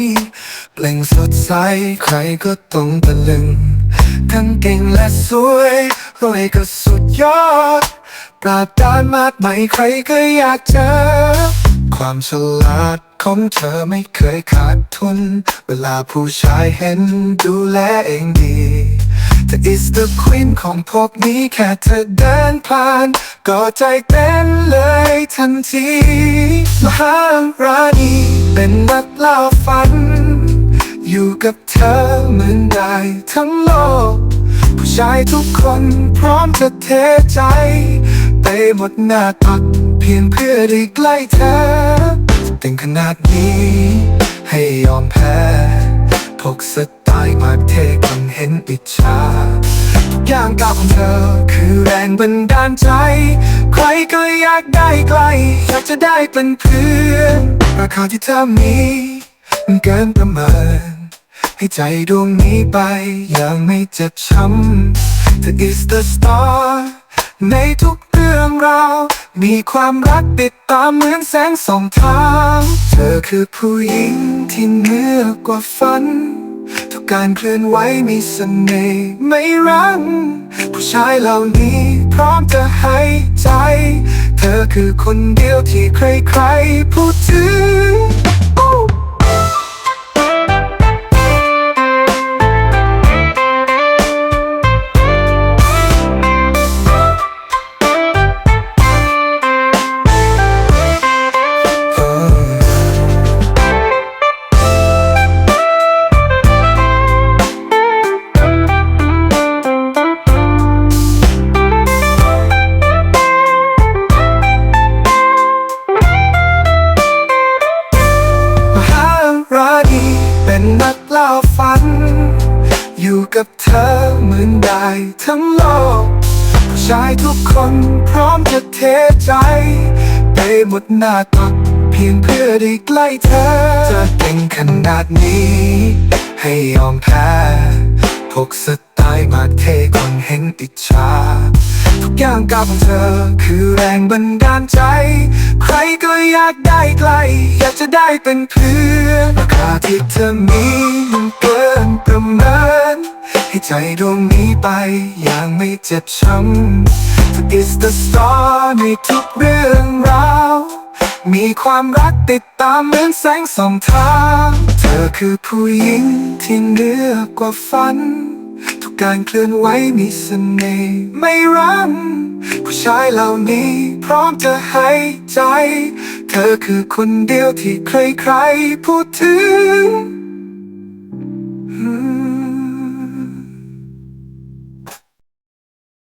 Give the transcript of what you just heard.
ณีเปล่งสดใสใครก็ต้องตะลึง ทั้งเก่งและสวยรวยก็สุดยอด ปราดานมากไหมใครก็อยากเจอ ความฉลาดของเธอไม่เคยขาดทุน เวลาผู้ชายเห็นดูแลเองดีเธอ is the queen ของพวกนี้แค่เธอเดินผ่าน ก็ใจเต้นเลยทันทีมหาราณีเป็นนักเล่าฝัน อยู่กับเธอเหมือนได้ทั้งโลก ผู้ชายทุกคนพร้อมจะเทใจ ไปหมดหน้าตักเพียงเพื่อได้ใกล้เธอแต่งขนาดนี้ ให้ยอมแพ้พกสไตล์มาเทคนเห็นอิจฉาอย่างกับของเธอคือแรงบันดาลใจ ใครก็อยากได้ใกล้ อยากจะได้เป็นเพื่อน ราคาที่เธอมีมันเกินประเมิน ให้ใจดวงนี้ไป อย่างไม่เจ็บช้ำเธอ is the star ในทุกเรื่องราว มีความรักติดตามเหมือนแสงส่องทาง เธอคือผู้หญิงที่เหนือกว่าฝัน ทุกการเคลื่อนไหวมีเสน่ห์ไม่รั้งผู้ชายเหล่านี้พร้อมจะให้ใจ เธอคือคนเดียวที่ใครๆพูดถึง กับเธอเหมือนได้ทั้งโลกผู้ชายทุกคนพร้อมจะเทใจ ไปหมดหน้าตักเพียงเพื่อได้ใกล้เธอจะเก่งขนาดนี้ ให้ยอมแพ้พกสไตล์มาเทคนเห็นอิจฉาทุกอย่างกับเธอคือแรงบันดาลใจ ใครก็อยากได้ใกล้ อยากจะได้เป็นเพื่อนราคาที่เธอมีมันเกินประเมิน ให้ใจดวงนี้ไป อย่างไม่เจ็บช้ำเธอ is the star ในทุกเรื่องราว มีความรักติดตามเหมือนแสงส่องทาง เธอคือผู้หญิงที่เหนือกว่าฝัน ทุกการเคลื่อนไหวมีเสน่ห์ไม่รั้งผู้ชายเหล่านี้พร้อมจะให้ใจ เธอคือคนเดียวที่ใครๆพูดถึง